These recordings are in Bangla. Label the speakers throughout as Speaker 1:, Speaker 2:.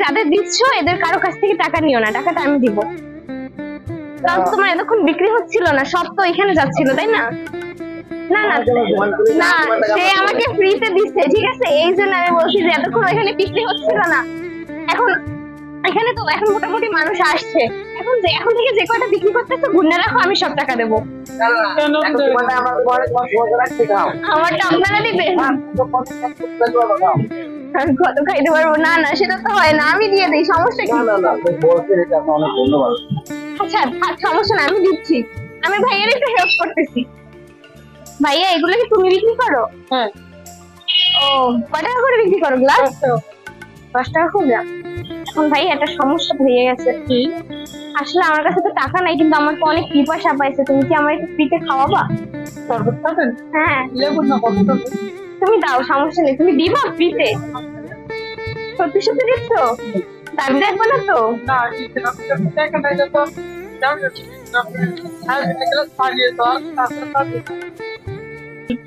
Speaker 1: যাদের দিচ্ছ এদের কারও কাছ থেকে টাকা নিও না টাকাটা আমি দিব কারণ তোমার এতক্ষণ বিক্রি হচ্ছিল না সব তো এখানে যাচ্ছিল তাই না না না না সে আমাকে ফ্রিতে দিচ্ছে ঠিক আছে এই জন্য আমি বলছি যে এতক্ষণ এখানে বিক্রি হচ্ছিল না এখন এখানে তো এখন মোটামুটি মানুষ আসছে এখন যে এখন থেকে যে কয়টা বিক্রি করতেছো গুনে রাখো আমি সব টাকা দেবো আমারটা আপনারা দিবেন আমি কত খাইতে পারব? না না সেটা তো হয় না আমি দিয়ে দিই সমস্যা কি? আচ্ছা থাক সমস্যা না আমি দিচ্ছি। আমি ভাইয়ের একটু হেল্প করতেছি। ভাইয়া এগুলো কি তুমি বিক্রি করো?
Speaker 2: হ্যাঁ
Speaker 1: ও কয় টাকা করে বিক্রি করো গ্লাস দশ টাকা দাম। এখন ভাই একটা সমস্যা হয়ে গেছে।
Speaker 2: কি?
Speaker 1: আসলে আমার কাছে তো টাকা নাই কিন্তু আমার তো অনেক পিপাসা পাইছে। তুমি কি আমার একটু ফ্রিতে খাওয়াবা?
Speaker 2: শরবত খাবেন?
Speaker 1: হ্যাঁ।
Speaker 2: লেবু না কত
Speaker 1: তুমি দাও সমস্যা নেই। তুমি দিবা ফ্রিতে সত্যি সত্যি দিচ্ছ? দাবি রাখব না তো?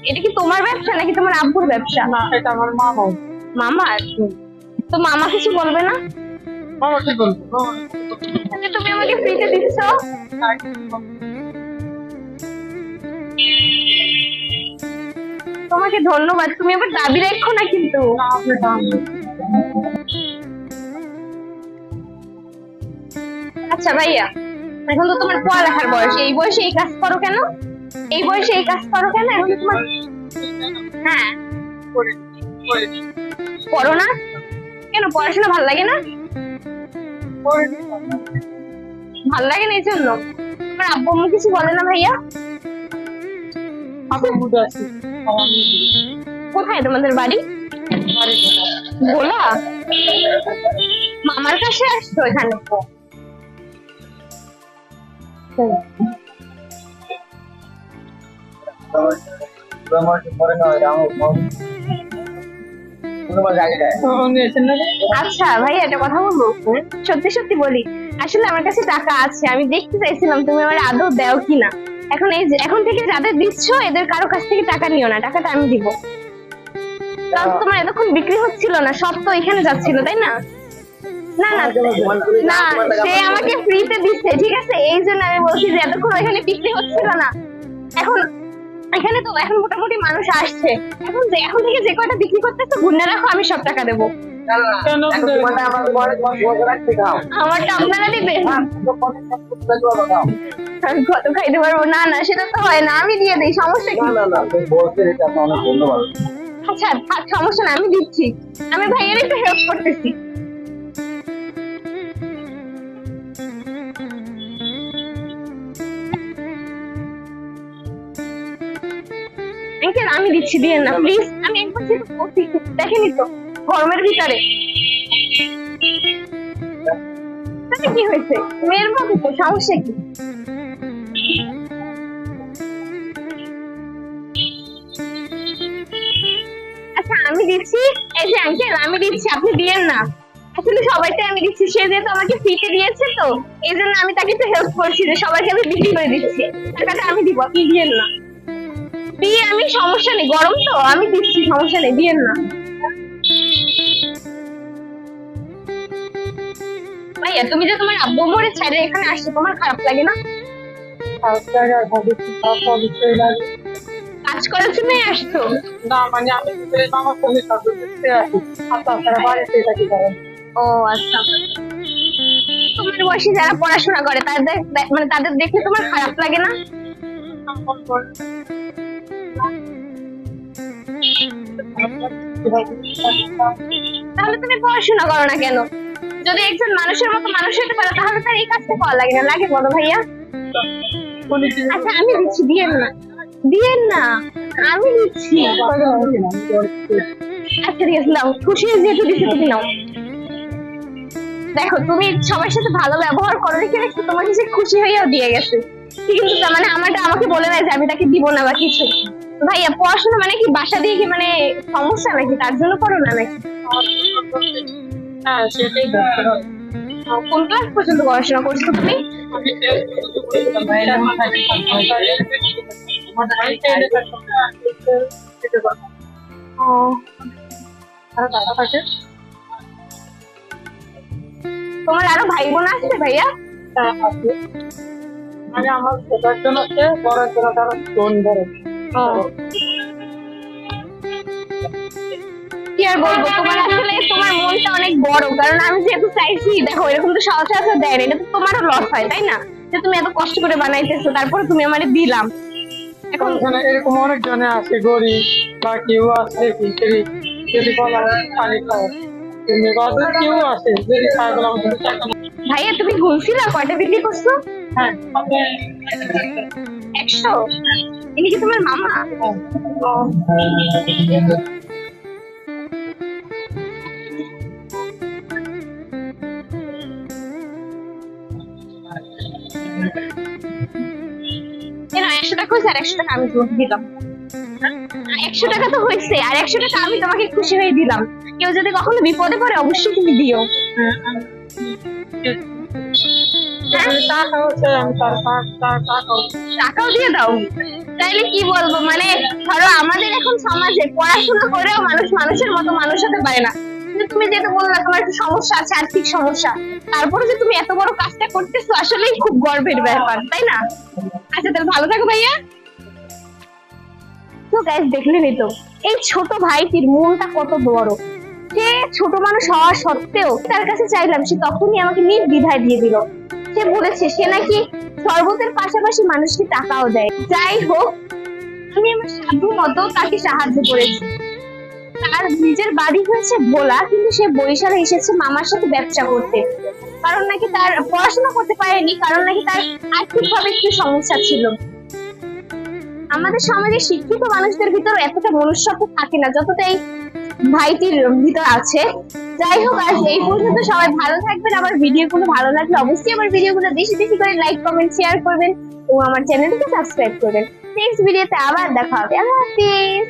Speaker 1: এটা কি তোমার ব্যবসা নাকি তোমার আব্বুর ব্যবসা?
Speaker 2: না এটা আমার মা হয়
Speaker 1: মামার? তো মামা কিছু বলবে না?
Speaker 2: মামা কি বলব? মামা।
Speaker 1: তুমি আমাকে ফ্রিতে দিচ্ছ? তোমাকে ধন্যবাদ, তুমি আবার দাবি রাখো না কিন্তু। আচ্ছা ভাইয়া, এখন তো তোমার পড়ালেখার বয়স, এই বয়সে এই কাজ করো কেন? এই বয়সে এই কাজ করো কেন? এখন তোমার হ্যাঁ।
Speaker 2: করে
Speaker 1: না? কেন, পড়াশোনা ভালো লাগে না? ভালো লাগে না এই জন্য? আব্বু আম্মু কিছু বলে না ভাইয়া?
Speaker 2: বুঝে আছি।
Speaker 1: কোথায় তোমাদের বাড়ি? গোলা? মামার কাছে আসছো এখানে? আচ্ছা ভাই একটা কথা বলব? সত্যি সত্যি বলি। আসলে আমার কাছে টাকা আছে। আমি দেখতে চাইছিলাম তুমি আমার আদৌ দাও কিনা। এখন এই যে- এখন থেকে যাদের দিচ্ছ এদের কারও কাছ থেকে টাকা নিও না টাকাটা আমি দিব কারণ তোমার এতক্ষণ বিক্রি হচ্ছিল না সব তো এখানে যাচ্ছিল তাই না না না না সে আমাকে ফ্রিতে দিচ্ছে ঠিক আছে এই জন্য আমি বলছি যে এতক্ষণ এখানে বিক্রি হচ্ছিল না এখন এখানে তো এখন মোটামুটি মানুষ আসছে এখন যে এখন থেকে যে কয়টা বিক্রি করতেছো গুনে রাখো আমি সব টাকা দেবো আমারটা আপনারা দিবেন আমি কত খাইতে পারব? না না সেটা তো হয় না আমি দিয়ে দিই সমস্যা কি? আচ্ছা থাক সমস্যা না আমি দিচ্ছি। আমি ভাইয়ের একটু হেল্প করতেছি। আঙ্কেল আমি দিচ্ছি দিয়ে না প্লিজ আমি একবার যেহেতু করছি, দেখেনি তো গরমের ভিতরে। কি হয়েছে? মেয়ের মতো তো সমস্যা কি? দিচ্ছি, এই যে আঙ্কেল আমি দিচ্ছি, আপনি দিয়েন না। আসলে সবাইকে আমি দিচ্ছি, সে যেহেতু আমাকে ফ্রিতে দিয়েছে তো, এই জন্য আমি তাকে একটু হেল্প করছি যে সবাইকে আমি বিক্রি করে দিচ্ছি। টাকাটা আমি দিব, আপনি দিয়েন না। দিয়ে আমি সমস্যা নেই, গরম তো, আমি দিচ্ছি, সমস্যা নেই, দিয়েন না। ভাইয়া, তুমি যে তোমার আব্বু মরে ছেড়ে এখানে আসছো, তোমার খারাপ লাগে না? কাজ করার জন্যই আসছো?
Speaker 2: না মানে আমি মামার সঙ্গে আসি বাড়িতে থাকি কারণ
Speaker 1: ও আচ্ছা। তোমার বয়সী যারা পড়াশোনা করে তাদের মানে তাদের তোমার খারাপ লাগে না? তাহলে তুমি পড়াশোনা করো না কেন? যদি একজন মানুষের মতো মানুষ হতে পারো তাহলে তার এই কাজটা করা লাগে না। লাগে বলো ভাইয়া। আচ্ছা আমি দিচ্ছি দিয়ে না দিয়েন না আমি দিচ্ছি। আচ্ছা ঠিক আছে নাও খুশি হয়ে যেহেতু দিচ্ছি তুমি নাও। দেখো তুমি সবার সাথে ভালো ব্যবহার করো দেখে দেখো তোমার কাছে খুশি হয়েও দিয়ে গেছে। কিন্তু তার মানে আমারটা আমাকে বলে নাই যে আমি তাকে দিব না বা কিছু। ভাইয়া পড়াশোনা মানে কি বাসা দিয়ে কি মানে সমস্যা নাকি? তার জন্য করো না নাকি? কোন ক্লাস পর্যন্ত পড়াশোনা করছ তুমি? ও
Speaker 2: আর দাদা থাকে?
Speaker 1: তোমার আরও ভাই বোন আছে ভাইয়া?
Speaker 2: হ্যাঁ, মানে আমার ছোট একজন আছে বড় একজন বোন বড়
Speaker 1: কি আর বলব তোমার আসলে তোমার মনটা অনেক বড় কারণ আমি যেহেতু চাইছি দেখো এরকম তো সচরাচর দেয় না এটা তো তোমারও লস হয় তাই না? যে তুমি এত কষ্ট করে বানাইতেছো তারপরে তুমি আমারে দিলাম। এখন
Speaker 2: এখানে এরকম অনেক জনে আছে গরিব বা কেউ আছে ভিখারি যদি বলা হয় পানি খাও। তুমি বাদে কেউ আছে যদি খায় বলে আমাদের টাকা নেই।
Speaker 1: ভাইয়া তুমি গুনছিলা কয়টা বিক্রি করছ?
Speaker 2: হ্যাঁ আপনি
Speaker 1: একশো? ইনি কি তোমার মামা? একশো টাকা হয়েছে আর একশো টাকা আমি তোমাকে দিলাম। একশো টাকা তো হয়েছে, আর একশো টাকা আমি তোমাকে খুশি হয়ে দিলাম। কেউ যদি কখনো বিপদে পড়ে, অবশ্যই তুমি দিও।
Speaker 2: টাকা টাকাও
Speaker 1: দিয়ে দাও। তাইলে কি বলব? মানে ধরো আমাদের এখন সমাজে পড়াশোনা করেও মানুষ মানুষের মতো মানুষ হতে পারে না। তুমি যেটা বললা তোমার একটু সমস্যা আছে, আর্থিক সমস্যা। তারপরে যে তুমি এত বড় কাজটা করতেছো, আসলেই খুব গর্বের ব্যাপার, তাই না? আচ্ছা তাহলে ভালো থাকো ভাইয়া। তো গাইস দেখলেনই তো, এই ছোট ভাইটির মনটা কত বড়। সে ছোট মানুষ হওয়া সত্ত্বেও তার কাছে চাইলাম, সে তখনই আমাকে নির্দ্বিধায় দিয়ে দিল। সে বলেছে, সে নাকি শরবতের পাশাপাশি মানুষকে টাকাও দেয়। যাই হোক, আমি আমার সাধ্য মতো তাকে সাহায্য করেছি। তার নিজের বাড়ি হয়েছে ভোলা, কিন্তু সে বরিশালে এসেছে মামার সাথে ব্যবসা করতে। কারণ নাকি তার পড়াশোনা করতে পারেনি, কারণ নাকি তার আর্থিকভাবে একটু সমস্যা ছিল। আমাদের সমাজে শিক্ষিত মানুষদের ভিতর এতটা মনুষ্যত্ব থাকে না যতটা এই ভাইটির ভিতর আছে। যাই হোক, আজ এই পর্যন্ত সবাই ভালো থাকবেন। আমার ভিডিওগুলো ভালো লাগলে অবশ্যই আমার ভিডিওগুলো বেশি বেশি করে লাইক কমেন্ট শেয়ার করবেন এবং আমার চ্যানেলটিকে সাবস্ক্রাইব করবেন। নেক্সট ভিডিওতে আবার দেখা হবে। আল্লাহ হাফিজ!